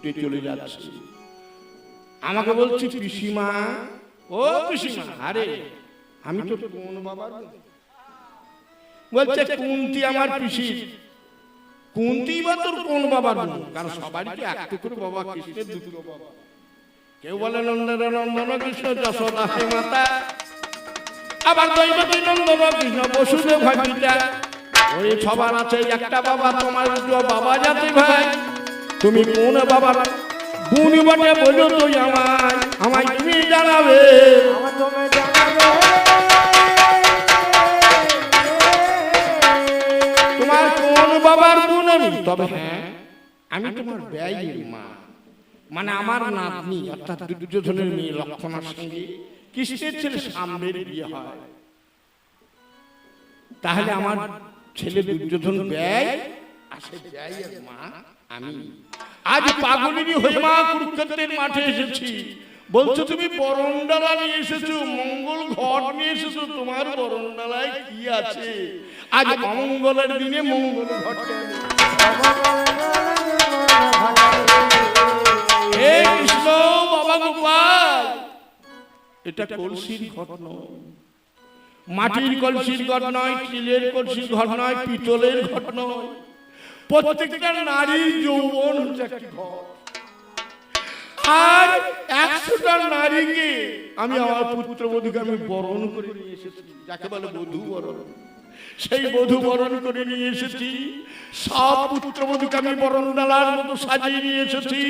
ছুটে চলে যাচ্ছে। আমাকে বলছি, পিসিমা, ও পিসিমা, আরে, আমি তো কোন বাবার বলছে, কুন্তি আমার পিসি। কুন্তি বা তোর কোন বাবার বোন? কারণ সবারই কি একটা করে বাবা, কৃষ্ণের দুটো বাবা। কেউ বলে, নন্দন নন্দন কৃষ্ণ যশোদা হে মাতা। আবার দৈবতী নন্দন কৃষ্ণ বসুদেব হয় ওই সবার আছে একটা বাবা, তোমার দুটো বাবা জাতি ভাই। তুমি কোন বাবার গুণ বটে বলো তুই আমায়? আমায় তুমি জানাবে। তোমার কোন বাবার গুণ আমি? তবে হ্যাঁ আমি তোমার ব্যয়ের মা। মানে আমার নাতনি অর্থাৎ দুর্যোধনের মেয়ে লক্ষণার সঙ্গে কৃষ্ণের ছেলে সামনের বিয়ে হয়। তাহলে আমার ছেলে দুর্যোধন ব্যয় আসে ব্যয়ের মা? আমি। আজ পাগলিনী হয়ে মা কুরুক্ষেত্রের মাঠে এসেছি। বলছো, তুমি বরণডালা নিয়ে এসেছ, মঙ্গল ঘট নিয়ে এসেছ, তোমার বরণডালায় কি আছে? আজ অমঙ্গলের দিনে মঙ্গল ঘটে। হে কৃষ্ণ, বাবা গোপাল, এটা কলসির ঘট মাটির কলসির ঘট নয় কলসির ঘট নয়, পিতলের ঘট নয়। প্রত্যেকটা নারীর যৌবন হচ্ছে একটি ঘট আর একশোটা নারীকে আমি আমার পুত্রবধূকে আমি বরণ করে নিয়ে এসেছি। যাকে বলে বধূ বরণ। সেই বধু বরণ করে নিয়ে এসেছি। সব পুত্রবধূকে আমি বরণ ডালার মতো সাজিয়ে নিয়ে এসেছি।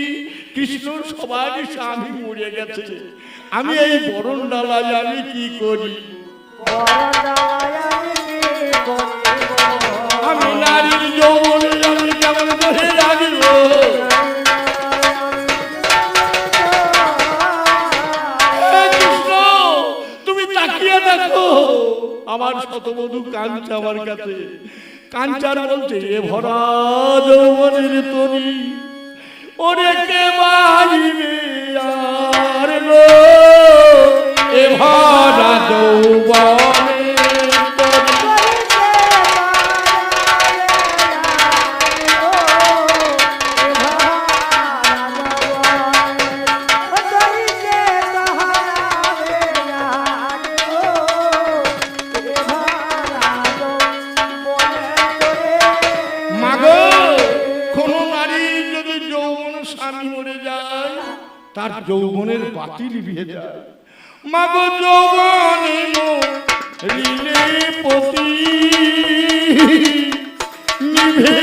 কৃষ্ণ সবারই স্বামী মরে গেছে। আমি এই বরণ ডালায় আমি কি করি আমি নারীর যৌবনে করে রাখব। তুমি কাঞ্চা আমার কাছে। কাঞ্চার এ ভরা যৌবনের তরি, ওরে বাহিবে আর এ ভরা যৌবনের বাতিল যায়। মাগো যৌবনে রিলে পতি নিভে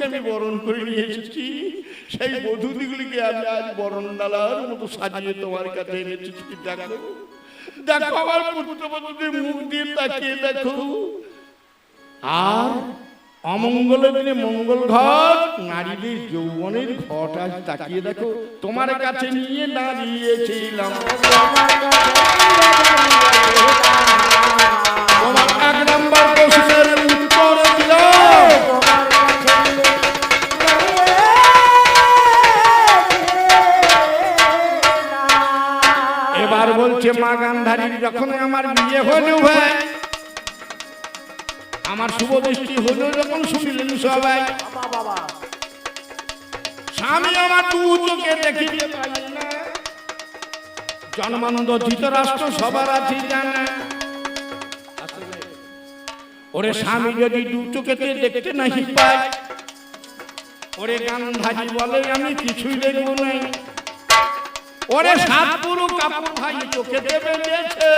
বধূকে আমি বরণ করে নিয়ে এসেছি। সেই বধূদিগুলিকে আমি আজ বরণ ডালার মতো সাজিয়ে তোমার কাছে এনেছি। দেখো দেখো আমার পুত্রবধূদের মুখ দিয়ে তাকিয়ে দেখো। আর অমঙ্গলের দিনে মঙ্গল ঘট, নারীদের যৌবনের ঘট আজ তাকিয়ে দেখো। তোমার কাছে নিয়ে দাঁড়িয়েছিলাম। তোমার এক নম্বর বলছে মা গান্ধারীর যখন আমার বিয়ে হলো ভাই, আমার শুভ দৃষ্টি হলো যখন শুনলেন সবাই। স্বামী আমার দু না। জন্মানন্দ ধৃতরাষ্ট্র সবার আছে জানা ওরে স্বামী যদি দু চোখেতে দেখতে নাহি পাই ওরে গান্ধাজি বলে, আমি কিছুই দেখব নাই। ওরে সাত পুরু কাপড় ভাই চোখে দেবে দিয়েছে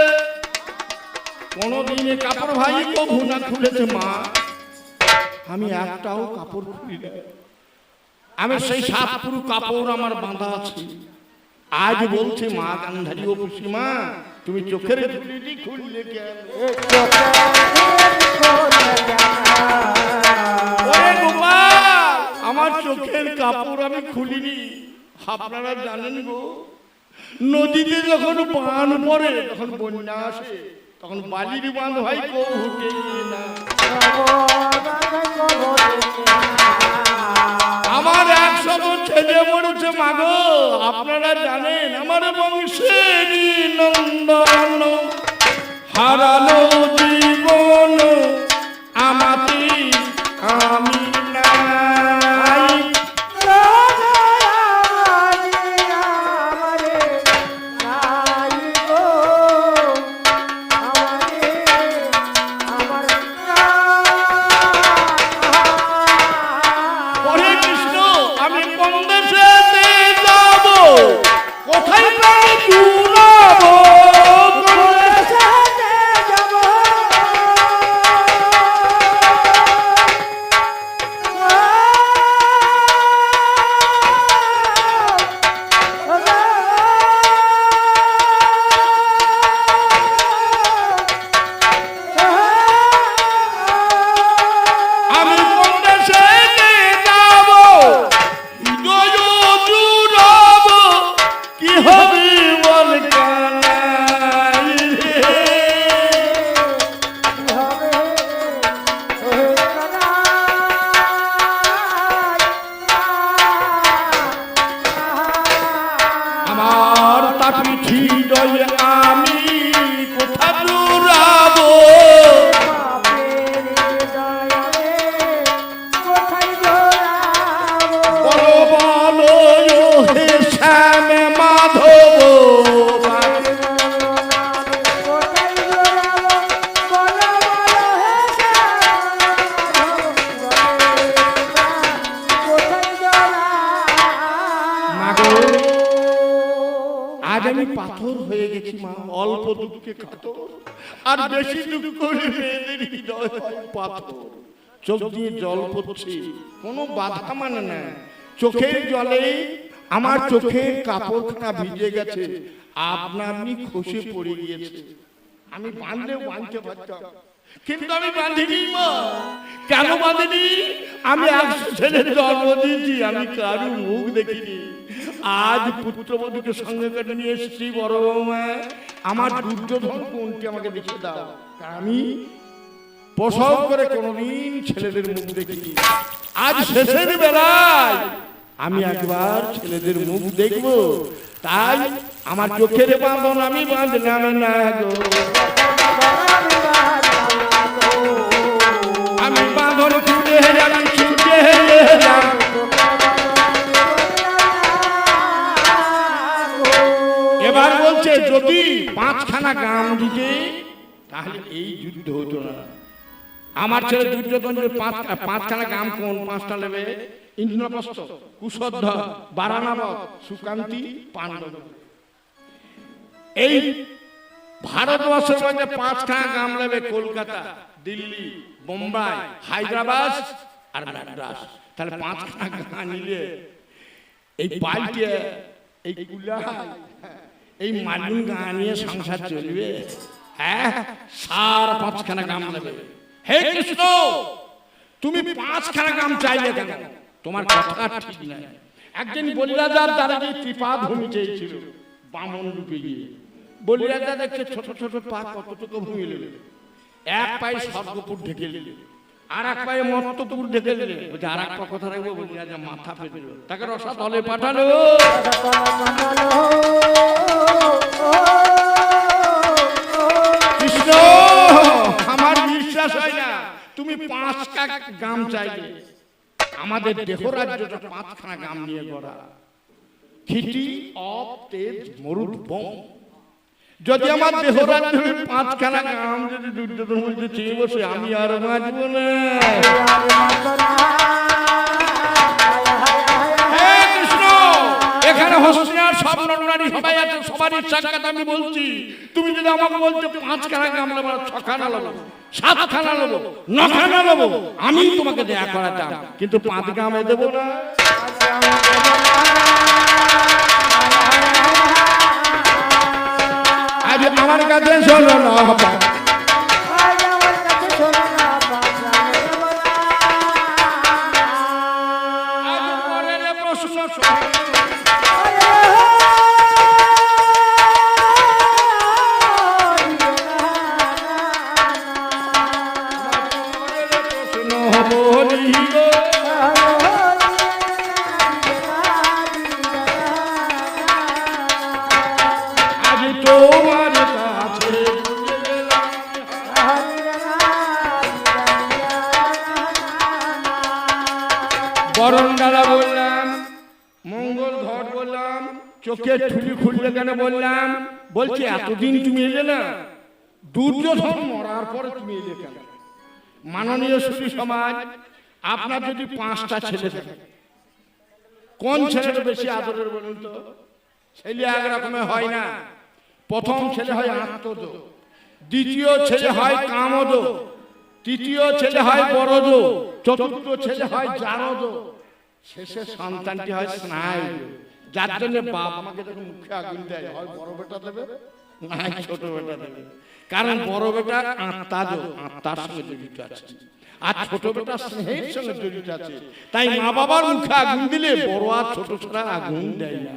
কোনদিনে কাপড় ভাই কবু না খুলেছে মা। আমি একটাও কাপড় খুলি না। আমি সেই সাত পুরু কাপড় আমার বাঁধা আছে। আজ বলছে মা গান্ধারী ও মা তুমি চোখের ঝুলিটি খুললে কেন? আমার চোখের কাপড় আমি খুলিনি। আপনারা জানেন গো নদীতে যখন পান পড়ে তখন বন্যা আসে, তখন বালির বাঁধ ভাই না। আমার একশো ছেলে মরেছে, মাগো, আপনারা জানেন, আমার বংশের নন্দন হারানো জীবন আমাতে আমি নাই আমি পাথর হয়ে গেছি মা। অল্প দুঃখে কাতর। আর বেশি দুঃখ হলে মেয়েদের হৃদয় পাথর। চোখ দিয়ে জল পড়ছে। কোনো বাধা মানে না। চোখের জলে আমার চোখের কাপড়খানা ভিজে গেছে। আপনা আপনি খসে পড়ে গিয়েছে। আমি বাঁধলেও বাঁধতে পারতাম। কিন্তু আমি বাঁধিনি মা কেন বাঁধিনি? আমি একশো ছেলের জন্ম দিয়েছি। আমি কারু মুখ দেখিনি। আজ পুত্রবধূকে সঙ্গে করে নিয়ে এসেছি বড় বৌমা। আমার দুর্যোধন কোনটি আমাকে দেখে দাও। আমি প্রসব করে কোনোদিন ছেলেদের মুখ দেখিনি। আজ শেষের বেলায় আমি একবার ছেলেদের মুখ দেখব। তাই আমার চোখের বাঁধন আমি বাঁধলাম না গো। আমি বাঁধন ছুটে আমি ছুটে বলছে যদি পাঁচখানা গ্রাম দিতে তাহলে এই যুদ্ধ হতো না। আমার ছেলে দুর্যোধন পাঁচ পাঁচখানা গ্রাম কোন পাঁচটা নেবে? ইন্দ্রপ্রস্থ বারানাবত সুকান্তি পাণ্ডব। এই ভারতবর্ষের মধ্যে পাঁচখানা গ্রাম নেবে কলকাতা দিল্লি বোম্বাই হায়দ্রাবাদ আর তাহলে পাঁচখানা গ্রাম নিলে এই পাল্টে এই এই মালুন গাঁ নিয়ে সংসার চলবে। হ্যাঁ সার পাঁচখানা গাম নেবে হে কৃষ্ণ তুমি পাঁচখানা গাম চাইলে কেন? তোমার কথা ঠিক নাই একদিন বলিরাজার দ্বারা যে কৃপা ভূমি চেয়েছিল বামন রূপে গিয়ে। বলিরাজা দেখছে ছোট ছোট পা কতটুকু ভূমি নেবে এক পায়ে স্বর্গপুর ঢেকে নিলে আর এক পায়ে আর কথা কৃষ্ণ, আমার বিশ্বাস হয় না। তুমি পাঁচটা গাম চাইলে আমাদের দেহ রাজ্যটা পাঁচখানা গ্রাম নিয়ে গড়া। খিটি, অপ, তেজ, মরুদ বম যদি আমার দেহ রাজ্যের পাঁচখানা গ্রাম যদি দুর্যোধন মধ্যে চেয়ে বসে আমি আর বাঁচব না। এখানে হস্তিনার সব নরনারী সবাই আছে সবারই সাক্ষাৎ আমি বলছি। তুমি যদি আমাকে বলতে পাঁচখানা গ্রাম নেব ছখানা নেব সাতখানা নেব নখানা নেব আমি তোমাকে দেয়া করাতাম কিন্তু পাঁচ গ্রামে দেবো না। বরণডালা বললাম, মঙ্গল ঘট বললাম, চোখের ঠুলি খুললে কেন বললাম? বলছে, এতদিন তুমি এলে না, দুর্যোধন মরার পরে তুমি এলে কেন? মাননীয় শ্রী সমাজ, আপনার যদি পাঁচটা ছেলে থাকে, কোন ছেলেটা বেশি আদরের বলুন তো? ছেলে এক রকমের হয় না। প্রথম ছেলে হয় আত্মদ, দ্বিতীয় ছেলে হয় কামদ, তৃতীয় ছেলে হয় বরদ চতুর্থ ছেলে হয় জারদ। শেষের সন্তানটি হয় স্নায়ু। যার জন্য বাপ আমাকে যখন মুখে আগুন দেয় হয় বড় বেটা দেবে? না ছোট বেটা দেবে। কারণ বড় বেটা আত্মা আত্মার সঙ্গে জড়িত আছে। আর ছোট বেটা স্নেহের সঙ্গে জড়িত আছে। তাই মা বাবার মুখে আগুন দিলে বড় আর ছোট ছাড়া আগুন দেয় না।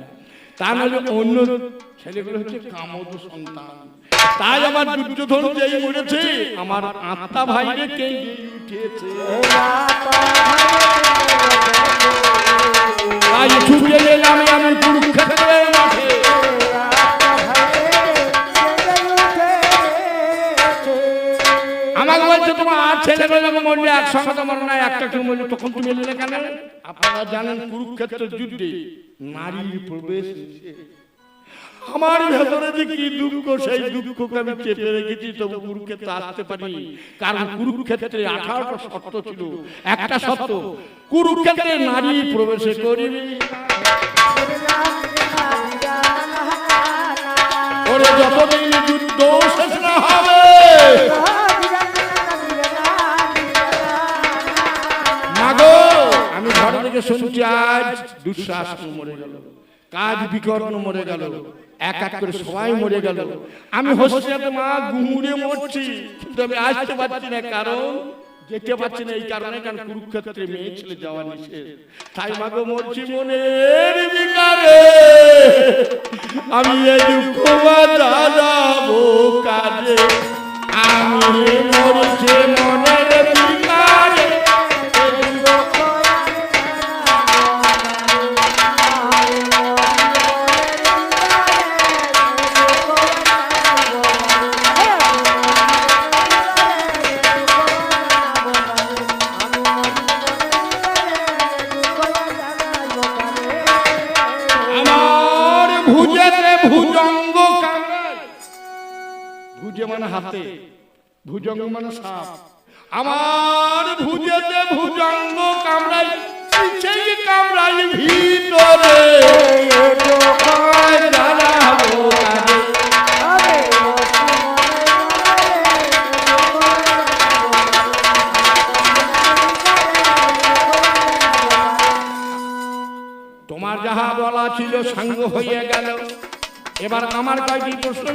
তা নাহলে অন্য ছেলেগুলো হচ্ছে কামদ সন্তান। তাই আমার দুর্যোধন যেই মরেছে আমার আত্মা ভাইরে কে উঠেছে? তাই ছুটে আমি কুরুক্ষেত্রের মাঠে। তোমার আর যখন মরবে একসঙ্গে তো মরে না একটা কেউ মরলে তখন তুমি এলে কেন? আপনারা জানেন কুরুক্ষেত্রের যুদ্ধে নারীর প্রবেশ আমার ভেতরে যে কি দুঃখ সেই দুঃখকে আমি চেপে রেখেছি তবু কুরুক্ষেত্রে আসতে পারি কারণ কুরুক্ষেত্রে আঠারোটা শর্ত ছিল। একটা শর্ত কুরুক্ষেত্রে নারী প্রবেশ করিবে যতদিন যুদ্ধ শেষ না হবে থেকে শুনছি আজ দুঃশাসন মরে গেল। কাজ বিকর্ণ মরে গেল। এক এক করে সবাই মরে গেল। আমি হোস্টেলে মা গুমুরে মরছি, কিন্তু আমি আসতে পারছি না, কারণ যেতে পারছি না, এই কারণে কারণ কুরুক্ষেত্রে মেয়ে ছেলে যাওয়া নিষেধ। তাই মাগো মরছি মনের বিকারে। আমি এই দুঃখ যাব মানে সাপ। আমার ভুজেতে ভুজঙ্গ কামড়াই, সেই কামড়াই ভিতরে। তোমার যাহা বলা ছিল সাঙ্গ হইয়া গেল। এবার আমার কয়টি প্রশ্ন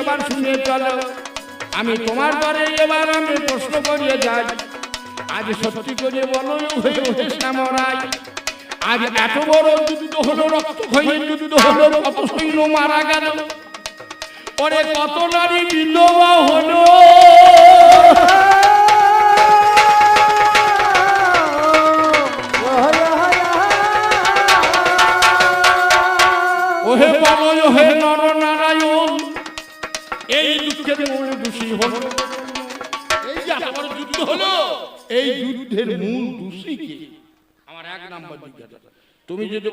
এবার শুনে চলো। আমি তোমার পরে এবার আমি প্রশ্ন করিয়ে যাই আজ সত্যি করে বলো হয়ে ওঠে শ্যামরাই আজ এত বড় যুদ্ধ হলো রক্ত হয়ে যুদ্ধ হলো কত সৈন্য মারা গেল পরে কত নারী বিধবা হলো ওহে বলয় হে নর নারায়ণ তুমি যদি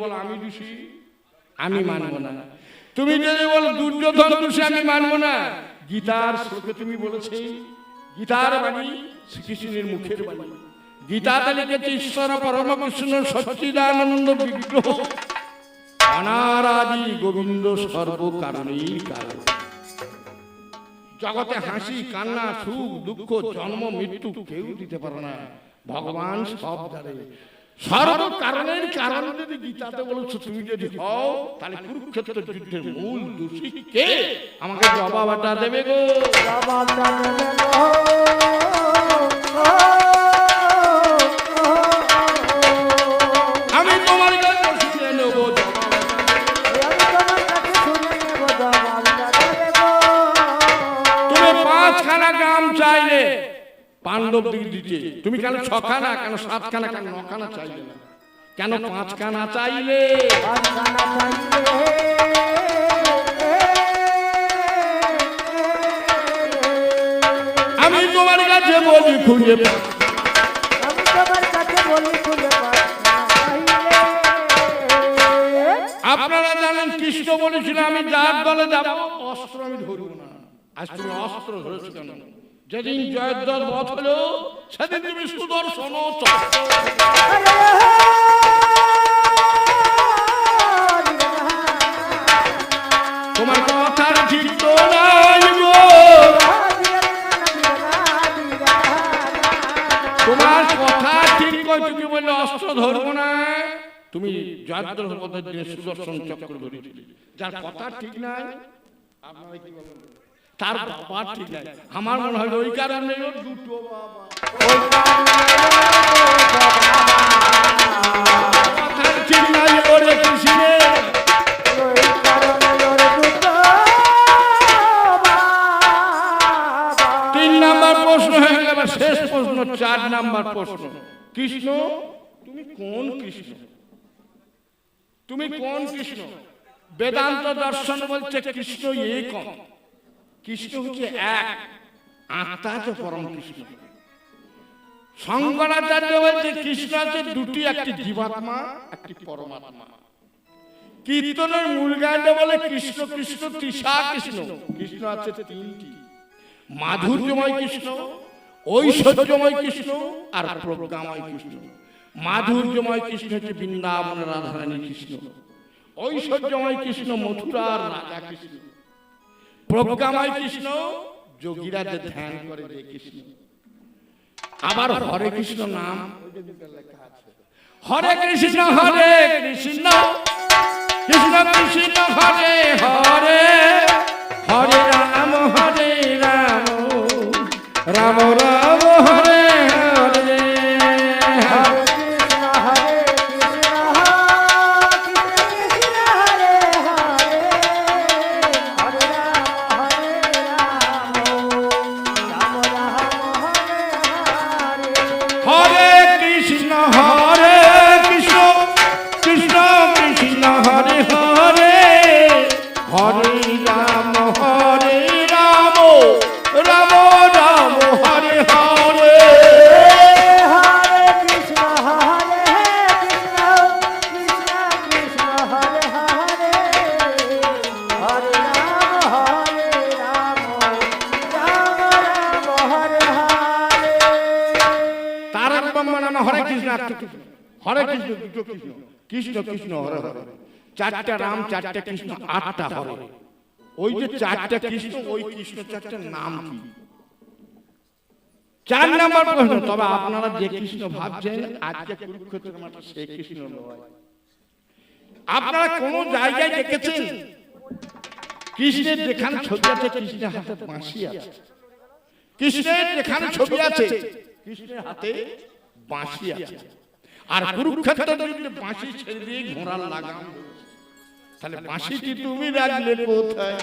বলো দুর্যোধন দোষী, আমি মানবো না। গীতার শ্লোকে তুমি বলেছে, গীতার বাণী শ্রীকৃষ্ণের মুখের বাণী। গীতাতে লিখেছে, ঈশ্বর পরম কৃষ্ণ সচ্চিদানন্দ বিগ্রহ। অনারাদি গোবিন্দ সর্ব কারণেই কারণ। জগতে হাসি কান্না সুখ দুঃখ জন্ম মৃত্যু কেউ দিতে পারে না। ভগবান সব জানে। সর্ব কারণের কারণ যদি গীতাতে বলেছ তুমি যদি হও তাহলে কুরুক্ষেত্র যুদ্ধের মূল দোষী কে? আমাকে জবাবটা দেবে গো। জবাবটা দেবে গো। দিকে দিতে তুমি কেন ছখানা, কেন সাতখানা, কেন নখানা চাইলে না কেন পাঁচখানা চাইলে। আমি তোমার কাছে বলি খুঁজে। আপনারা জানেন কৃষ্ণ বলেছিল, আমি যার দলে যাব, অস্ত্র আমি ধরব না আজ তুমি অস্ত্র ধরেছো কেন যেদিন জয়দ্রথ বধ হলো, সেদিন তুমি সুদর্শন তোমার কথা ঠিক তো নাই তোমার কথা ঠিক কই, তুমি বললে অস্ত্র ধরবো না। তুমি জয়দ্রথ বধের দিনে সুদর্শন চক্র ধরেছিলে যার কথা ঠিক নাই, আপনারা কি বলেন? তার বাবা ঠিক নাই। আমার মনে হয় ওই কারণে দুটো তিন নাম্বার প্রশ্ন হয়ে গেল শেষ প্রশ্ন চার নাম্বার প্রশ্ন। কৃষ্ণ তুমি কোন কৃষ্ণ? তুমি কোন কৃষ্ণ? বেদান্ত দর্শন বলছে কৃষ্ণ একম কৃষ্ণ হচ্ছে এক আত্মা তো পরম কৃষ্ণ। শঙ্করাচার্য বলছে কৃষ্ণ আছে দুটি একটি জীবাত্মা। একটি পরমাত্মা। কীর্তনের মূল গানটা বলে কৃষ্ণ কৃষ্ণ তৃষা কৃষ্ণ। কৃষ্ণ আছে তিনটি। মাধুর্যময় কৃষ্ণ ঐশ্বর্যময় কৃষ্ণ আর প্রজ্ঞাময় কৃষ্ণ। মাধুর্যময় কৃষ্ণ হচ্ছে বৃন্দাবন রাধারানী কৃষ্ণ। ঐশ্বর্যময় কৃষ্ণ মথুরার রাজা কৃষ্ণ। প্রজ্ঞাময় কৃষ্ণ যোগীরা যে ধ্যান করে যে কৃষ্ণ। আবার হরে কৃষ্ণ নাম। হরে কৃষ্ণ হরে কৃষ্ণ কৃষ্ণ কৃষ্ণ, হরে হরে হরে রাম হরে রাম রাম রাম, হরে কৃষ্ণ হরে কৃষ্ণ, দুটো কৃষ্ণ। কৃষ্ণ কৃষ্ণ, হরে হরে। চারটা রাম, চারটা কৃষ্ণ, আটটা হরে। ওই যে চারটা কৃষ্ণ, ওই কৃষ্ণ নাম কি? চার প্রশ্ন, তবে আপনারা যে কৃষ্ণ ভাবছেন, আজকে কুরুক্ষেত্রের মাঠে সেই কৃষ্ণ আপনারা কোন জায়গায় দেখেছেন? কৃষ্ণের যেখানে ছবি আছে, কৃষ্ণের হাতে বাঁশি আছে। কৃষ্ণের যেখানে ছবি আছে, কৃষ্ণের হাতে বাঁশি আছে। আর কুরুক্ষেত্রের যুদ্ধে বাঁশি ছেড়ে দিয়ে ঘোড়ার লাগাম তাহলে বাঁশিটি তুমি রাখলে কোথায়?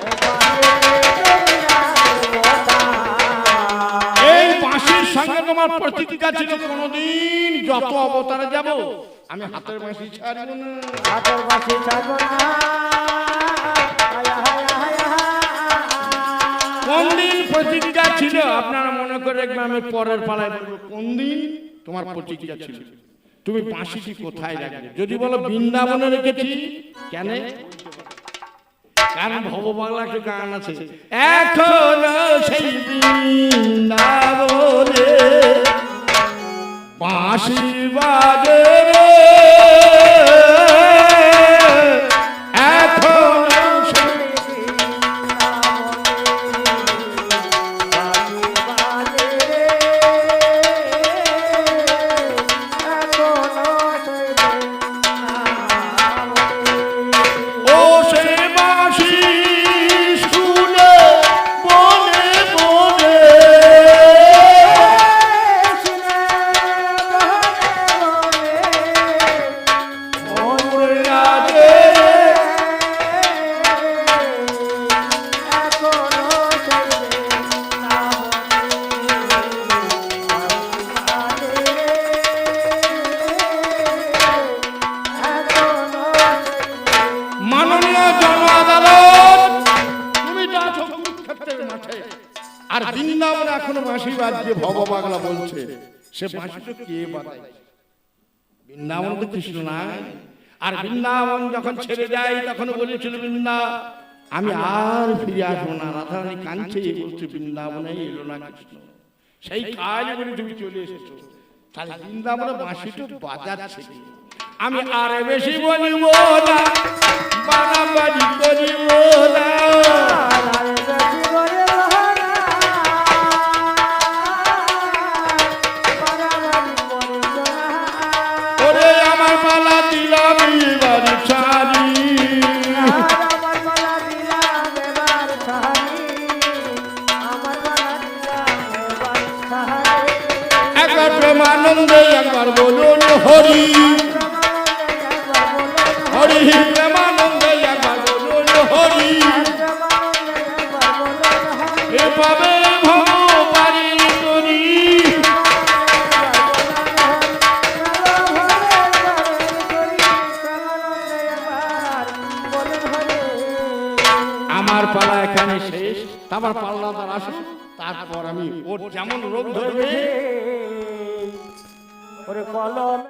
এই বাঁশির সঙ্গে তোমার প্রতিজ্ঞা ছিল কোনোদিন। যত অবতারে যাব আমি হাতের বাঁশি ছাড়ব না। হাতের বাসি ছাড়বো না। কোন দিন প্রতিজ্ঞা ছিল? আপনারা মনে করে আমি পরের পালায় বলব কোন দিন তোমার প্রতিক্রিয়া ছিল। তুমি বাঁশিটি কোথায় রাখবে যদি বলো বৃন্দাবনে রেখেছি কেন? কারণ ভগবান একটা গান আছে। এখন সেই বৃন্দাবনে বাঁশি বাজে আর বৃন্দাবন এখনও বাঁশি বাজছে ভগবাগলা বলছে সে বাঁশিটা কে বাজায় বৃন্দাবন তো কৃষ্ণ নাই আর বৃন্দাবন যখন ছেড়ে যায় তখন বলেছিল বৃন্দা আমি আর ফিরে আসব না। রাধারানী কাঁদছে বলছে বৃন্দাবনে এলো না কৃষ্ণ। সেই কাজ বলে তুমি চলে এসেছ। তাহলে বৃন্দাবনে বাঁশিটা বাজাচ্ছে আমি আর বেশি বলিব না। বাড়াবাড়ি করিব না। আমার যেমন রোগ ধরবে।